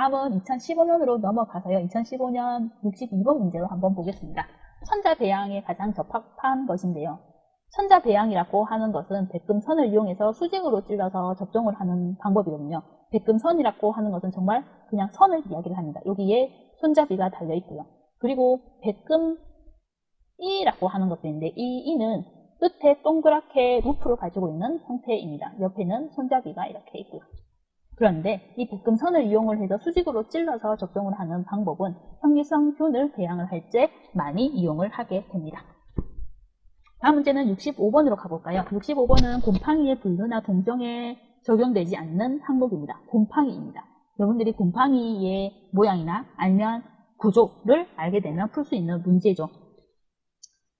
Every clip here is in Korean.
다음은 2015년으로 넘어가서요. 2015년 62번 문제로 한번 보겠습니다. 천자 배양에 가장 적합한 것인데요. 천자 배양이라고 하는 것은 백금선을 이용해서 수직으로 찔러서 접종을 하는 방법이거든요. 백금선이라고 하는 것은 정말 그냥 선을 이야기를 합니다. 여기에 손잡이가 달려 있고요. 그리고 백금이라고 하는 것도 있는데 이 이는 끝에 동그랗게 루프를 가지고 있는 형태입니다. 옆에는 손잡이가 이렇게 있고요. 그런데 이 백금선을 이용을 해서 수직으로 찔러서 접종을 하는 방법은 형리성균을 배양을 할 때 많이 이용을 하게 됩니다. 다음 문제는 65번으로 가볼까요? 65번은 곰팡이의 분류나 동정에 적용되지 않는 항목입니다. 곰팡이입니다. 여러분들이 곰팡이의 모양이나 아니면 구조를 알게 되면 풀 수 있는 문제죠.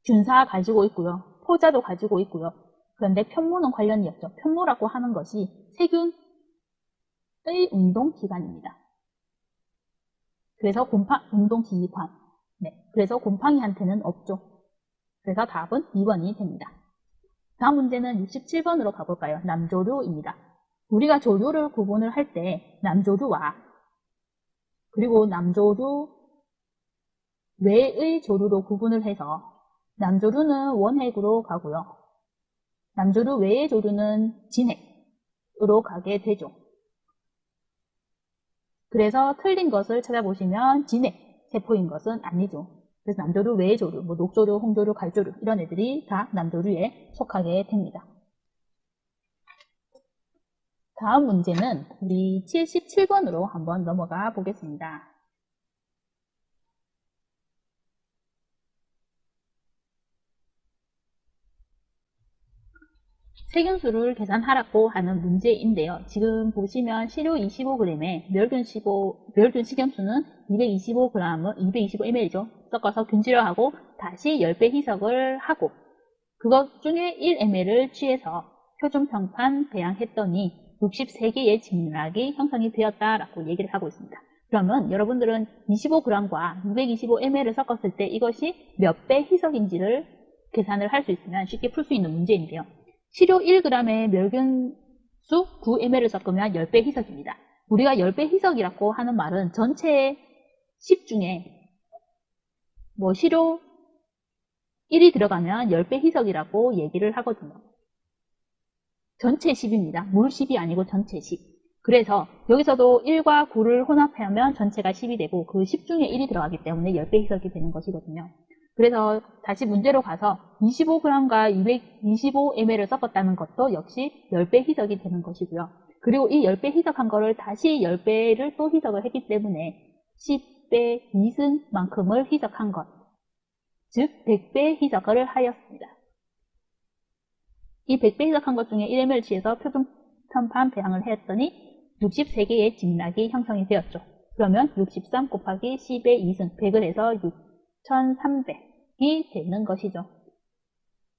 균사 가지고 있고요. 포자도 가지고 있고요. 그런데 편모는 관련이 없죠. 편모라고 하는 것이 세균 의 운동기관입니다. 그래서 곰팡, 운동기관. 네. 그래서 곰팡이한테는 없죠. 그래서 답은 2번이 됩니다. 다음 문제는 67번으로 가볼까요? 남조류입니다. 우리가 조류를 구분을 할 때 남조류와 그리고 남조류 외의 조류로 구분을 해서 남조류는 원핵으로 가고요. 남조류 외의 조류는 진핵으로 가게 되죠. 그래서 틀린 것을 찾아보시면 진핵 세포인 것은 아니죠. 그래서 남조류, 외의 조류, 뭐 녹조류, 홍조류, 갈조류 이런 애들이 다 남조류에 속하게 됩니다. 다음 문제는 우리 77번으로 한번 넘어가 보겠습니다. 세균수를 계산하라고 하는 문제인데요. 지금 보시면 시료 25g에 멸균 15, 멸균 식염수는 225g을 225ml죠. 섞어서 균질화하고 다시 10배 희석을 하고 그것 중에 1ml를 취해서 표준평판 배양했더니 63개의 진락이 형성이 되었다라고 얘기를 하고 있습니다. 그러면 여러분들은 25g과 225ml을 섞었을 때 이것이 몇 배 희석인지를 계산을 할 수 있으면 쉽게 풀 수 있는 문제인데요. 시료 1g의 멸균수 9ml를 섞으면 10배 희석입니다. 우리가 10배 희석이라고 하는 말은 전체 10 중에 뭐 시료 1이 들어가면 10배 희석이라고 얘기를 하거든요. 전체 10입니다. 물 10이 아니고 전체 10. 그래서 여기서도 1과 9를 혼합하면 전체가 10이 되고 그 10 중에 1이 들어가기 때문에 10배 희석이 되는 것이거든요. 그래서 다시 문제로 가서 25g과 225ml을 섞었다는 것도 역시 10배 희석이 되는 것이고요. 그리고 이 10배 희석한 거를 다시 10배를 또 희석을 했기 때문에 10배 이승만큼을 희석한 것, 즉 100배 희석을 하였습니다. 이 100배 희석한 것 중에 1ml 취해서 표준 편판 배양을 했더니 63개의 진락이 형성이 되었죠. 그러면 63 곱하기 10의 2승 100을 해서 6,300이 되는 것이죠.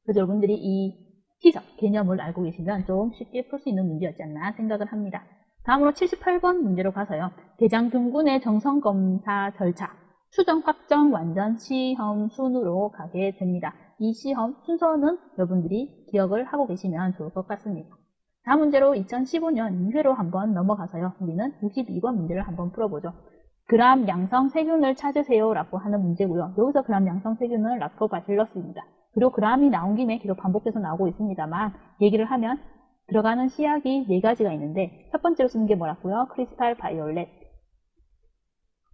그래서 여러분들이 이 희석 개념을 알고 계시면 좀 쉽게 풀 수 있는 문제였지 않나 생각을 합니다. 다음으로 78번 문제로 가서요. 대장균군의 정성검사 절차, 추정, 확정, 완전 시험 순으로 가게 됩니다. 이 시험 순서는 여러분들이 기억을 하고 계시면 좋을 것 같습니다. 다음 문제로 2015년 2회로 한번 넘어가서요. 우리는 62번 문제를 한번 풀어보죠. 그람 양성 세균을 찾으세요 라고 하는 문제고요. 여기서 그람 양성 세균은 락토바실러스입니다. 그리고 그람이 나온 김에 계속 반복해서 나오고 있습니다만 얘기를 하면 들어가는 시약이 네 가지가 있는데 첫 번째로 쓰는 게 뭐라고요? 크리스탈 바이올렛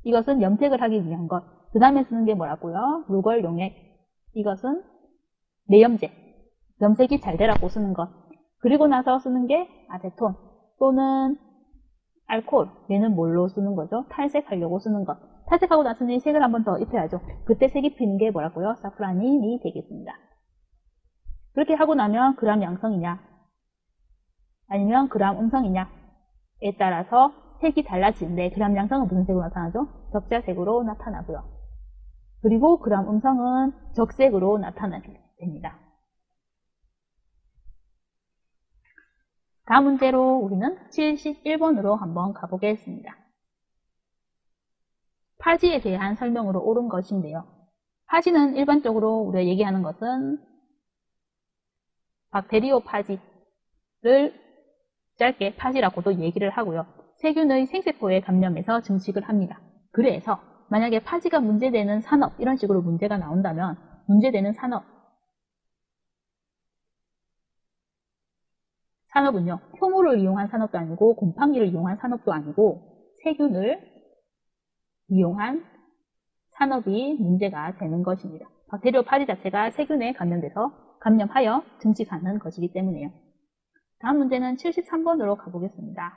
이것은 염색을 하기 위한 것. 그 다음에 쓰는 게 뭐라고요? 루걸 용액 이것은 내염제 염색이 잘 되라고 쓰는 것. 그리고 나서 쓰는 게 아세톤 또는 알코올 얘는 뭘로 쓰는 거죠? 탈색하려고 쓰는 것. 탈색하고 나서는 색을 한 번 더 입혀야죠. 그때 색 입히는 게 뭐라고요? 사프라닌이 되겠습니다. 그렇게 하고 나면 그람 양성이냐 아니면 그람 음성이냐에 따라서 색이 달라지는데 그람 양성은 무슨 색으로 나타나죠? 적자색으로 나타나고요. 그리고 그람 음성은 적색으로 나타나게 됩니다. 다음 문제로 우리는 71번으로 한번 가보겠습니다. 파지에 대한 설명으로 옳은 것인데요. 파지는 일반적으로 우리가 얘기하는 것은 박테리오 파지를 짧게 파지라고도 얘기를 하고요. 세균의 생세포에 감염해서 증식을 합니다. 그래서 만약에 파지가 문제되는 산업 이런 식으로 문제가 나온다면 문제되는 산업 산업은요 효모를 이용한 산업도 아니고 곰팡이를 이용한 산업도 아니고 세균을 이용한 산업이 문제가 되는 것입니다. 박테리오 파리 자체가 세균에 감염돼서 감염하여 증식하는 것이기 때문에요. 다음 문제는 73번으로 가보겠습니다.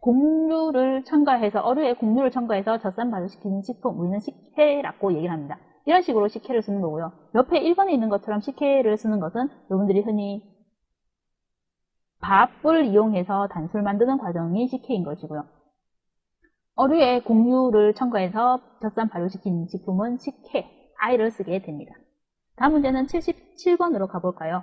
곡류를 첨가해서 어류에 곡류를 첨가해서 젖산 발효시키는 식품 우리는 식혜라고 얘기를 합니다. 이런 식으로 식혜를 쓰는 거고요. 옆에 1번에 있는 것처럼 식혜를 쓰는 것은 여러분들이 흔히 밥을 이용해서 단술 만드는 과정이 식혜인 것이고요. 어류에 곡류를 첨가해서 젖산 발효시킨 식품은 식혜, 아이를 쓰게 됩니다. 다음 문제는 77번으로 가볼까요?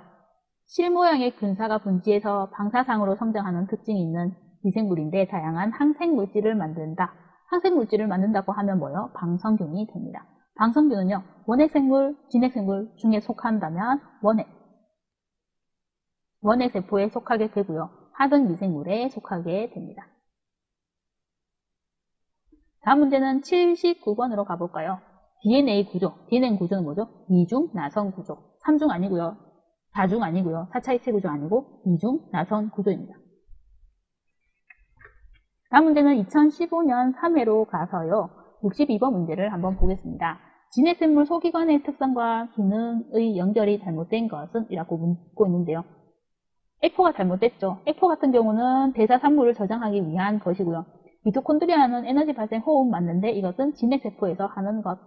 실 모양의 균사가 분지해서 방사상으로 성장하는 특징이 있는 미생물인데 다양한 항생물질을 만든다. 항생물질을 만든다고 하면 뭐요? 방성균이 됩니다. 방성균은요, 원핵생물, 진핵생물 중에 속한다면 원핵. 원핵 세포에 속하게 되고요. 하등 미생물에 속하게 됩니다. 다음 문제는 79번으로 가볼까요? DNA 구조. DNA 구조는 뭐죠? 이중 나선 구조. 3중 아니고요. 4중 아니고요. 4차 입체 구조 아니고 이중 나선 구조입니다. 다음 문제는 2015년 3회로 가서요. 62번 문제를 한번 보겠습니다. 진핵생물 소기관의 특성과 기능의 연결이 잘못된 것은? 이라고 묻고 있는데요. 에코가 잘못됐죠. 에코 같은 경우는 대사 산물을 저장하기 위한 것이고요. 미토콘드리아는 에너지 발생 호흡 맞는데 이것은 진핵세포에서 하는 것.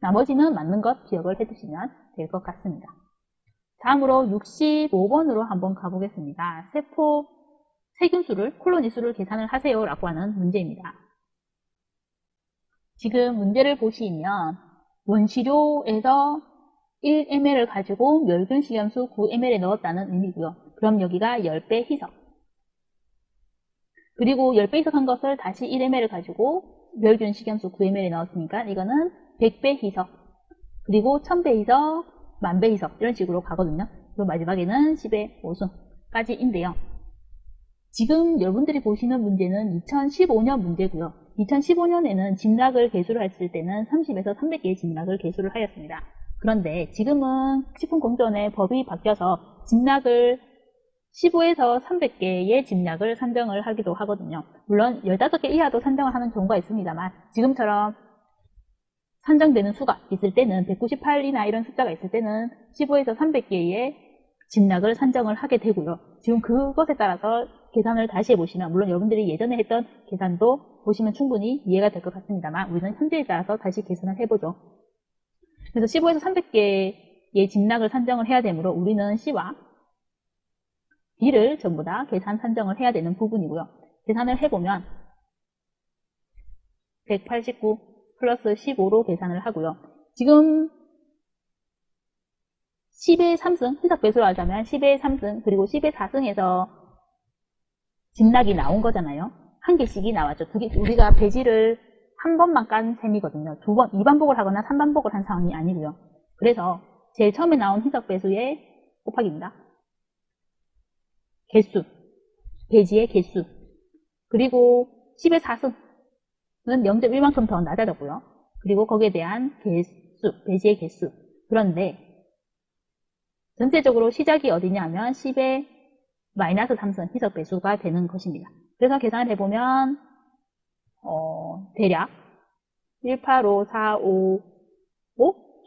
나머지는 맞는 것 기억을 해두시면 될 것 같습니다. 다음으로 65번으로 한번 가보겠습니다. 세포 세균수를 콜로니 수를 계산을 하세요 라고 하는 문제입니다. 지금 문제를 보시면 원시료에서 1ml을 가지고 멸균 식염수 9ml에 넣었다는 의미고요. 그럼 여기가 10배 희석. 그리고 10배 희석한 것을 다시 1ml를 가지고 멸균 식염수 9ml에 넣었으니까 이거는 100배 희석. 그리고 1000배 희석, 만배 희석 이런 식으로 가거든요. 그리고 마지막에는 10의 5승까지인데요. 지금 여러분들이 보시는 문제는 2015년 문제고요. 2015년에는 진락을 개수를 했을 때는 30에서 300개의 진락을 개수를 하였습니다. 그런데 지금은 식품공정의 법이 바뀌어서 진락을 15에서 300개의 진락을 산정을 하기도 하거든요. 물론 15개 이하도 산정을 하는 경우가 있습니다만 지금처럼 산정되는 수가 있을 때는 198이나 이런 숫자가 있을 때는 15에서 300개의 진락을 산정을 하게 되고요. 지금 그것에 따라서 계산을 다시 해보시면 물론 여러분들이 예전에 했던 계산도 보시면 충분히 이해가 될 것 같습니다만 우리는 현재에 따라서 다시 계산을 해보죠. 그래서 15에서 300개의 진락을 산정을 해야 되므로 우리는 C와 B를 전부 다 계산 산정을 해야 되는 부분이고요. 계산을 해보면 189 플러스 15로 계산을 하고요. 지금 10의 3승, 희석 배수로 하자면 10의 3승, 그리고 10의 4승에서 진락이 나온 거잖아요. 한 개씩이 나왔죠. 두 개, 우리가 배지를 한 번만 깐 셈이거든요. 두 번, 2반복을 하거나 3반복을 한 상황이 아니고요. 그래서 제일 처음에 나온 희석 배수의 곱하기입니다. 개수, 배지의 개수. 그리고 10의 4승은 0.1만큼 더 낮아졌고요. 그리고 거기에 대한 개수, 배지의 개수. 그런데 전체적으로 시작이 어디냐 하면 10의 마이너스 3승 희석 배수가 되는 것입니다. 그래서 계산을 해보면 어, 대략 18545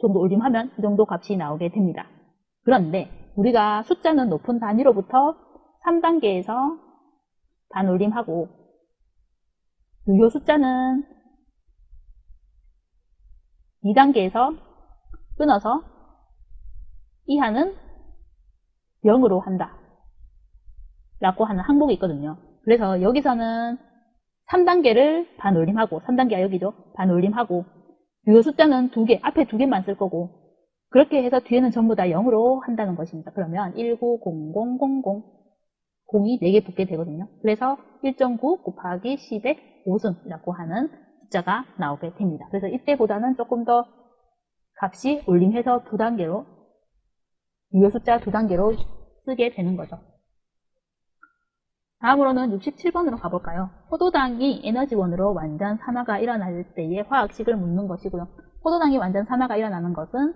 정도 올림하면 이 정도 값이 나오게 됩니다. 그런데 우리가 숫자는 높은 단위로부터 3단계에서 반 올림하고 유효 숫자는 2단계에서 끊어서 이하는 0으로 한다. 라고 하는 항목이 있거든요. 그래서 여기서는 3단계를 반올림하고 3단계가 여기죠. 반올림하고 유효 숫자는 두 개, 앞에 두 개만 쓸 거고 그렇게 해서 뒤에는 전부 다 0으로 한다는 것입니다. 그러면 190000 0이 4개 붙게 되거든요. 그래서 1.9 곱하기 10의 5승이라고 하는 숫자가 나오게 됩니다. 그래서 이때보다는 조금 더 값이 올림해서 두 단계로 유효 숫자 두 단계로 쓰게 되는 거죠. 다음으로는 67번으로 가볼까요? 포도당이 에너지원으로 완전 산화가 일어날 때의 화학식을 묻는 것이고요. 포도당이 완전 산화가 일어나는 것은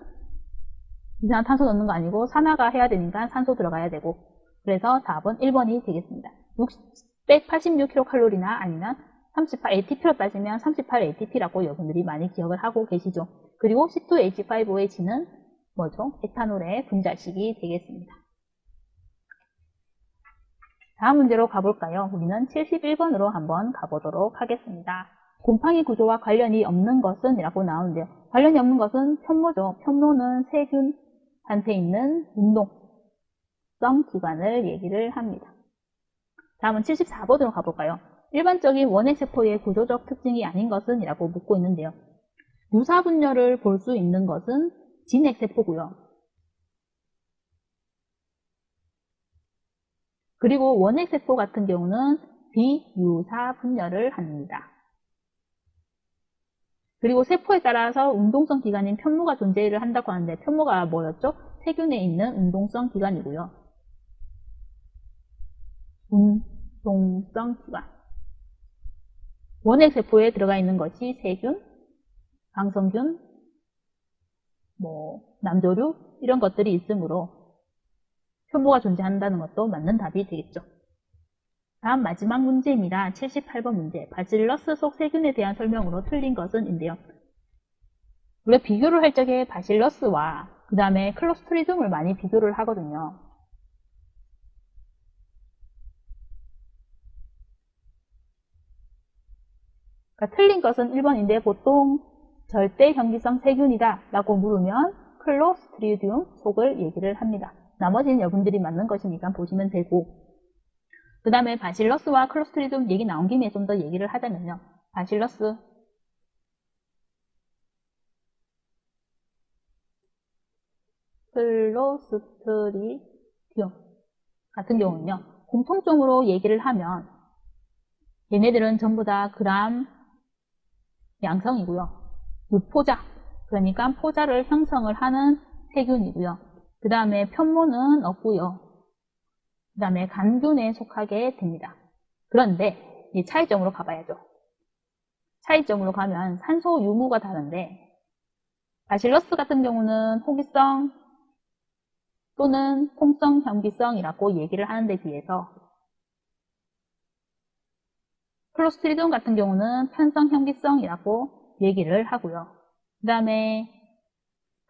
이산화탄소 넣는 거 아니고 산화가 해야 되니까 산소 들어가야 되고 그래서 답은 1번이 되겠습니다. 686kcal나 아니면 38 ATP로 따지면 38 ATP라고 여러분들이 많이 기억을 하고 계시죠. 그리고 C2H5OH는 뭐죠? 에탄올의 분자식이 되겠습니다. 다음 문제로 가볼까요? 우리는 71번으로 한번 가보도록 하겠습니다. 곰팡이 구조와 관련이 없는 것은 이라고 나오는데요. 관련이 없는 것은 편모죠. 편모는 세균한테 있는 운동성 기관을 얘기를 합니다. 다음은 74번으로 가볼까요? 일반적인 원핵세포의 구조적 특징이 아닌 것은 이라고 묻고 있는데요. 유사 분열을 볼 수 있는 것은 진핵세포고요. 그리고 원핵세포 같은 경우는 비유사 분열을 합니다. 그리고 세포에 따라서 운동성 기관인 편모가 존재를 한다고 하는데 편모가 뭐였죠? 세균에 있는 운동성 기관이고요. 운동성 기관. 원핵 세포에 들어가 있는 것이 세균, 방성균, 뭐 남조류 이런 것들이 있으므로 편모가 존재한다는 것도 맞는 답이 되겠죠. 다음 마지막 문제입니다. 78번 문제. 바실러스 속 세균에 대한 설명으로 틀린 것은 인데요. 우리가 비교를 할 적에 바실러스와 그 다음에 클로스트리즘을 많이 비교를 하거든요. 그러니까 틀린 것은 1번인데 보통 절대 현기성 세균이다 라고 물으면 클로스트리dium 속을 얘기를 합니다. 나머지는 여러분들이 맞는 것이니까 보시면 되고 그 다음에 바실러스와 클로스트리dium 얘기 나온 김에 좀 더 얘기를 하자면요. 바실러스 클로스트리dium 같은 경우는요. 공통점으로 얘기를 하면 얘네들은 전부 다 그람 양성이고요. 유포자, 그러니까 포자를 형성을 하는 세균이고요. 그 다음에 편모는 없고요. 그 다음에 간균에 속하게 됩니다. 그런데 이 차이점으로 가봐야죠. 차이점으로 가면 산소 유무가 다른데 바실러스 같은 경우는 호기성 또는 통성 현기성이라고 얘기를 하는 데 비해서 클로스트리디움 같은 경우는 편성 현기성이라고 얘기를 하고요. 그 다음에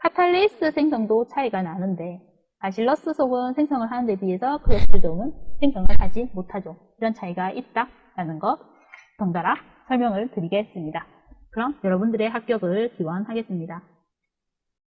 카탈레이스 생성도 차이가 나는데 바실러스 속은 생성을 하는 데 비해서 클로스트리디움은 생성을 하지 못하죠. 이런 차이가 있다라는 것 덩달아 설명을 드리겠습니다. 그럼 여러분들의 합격을 기원하겠습니다.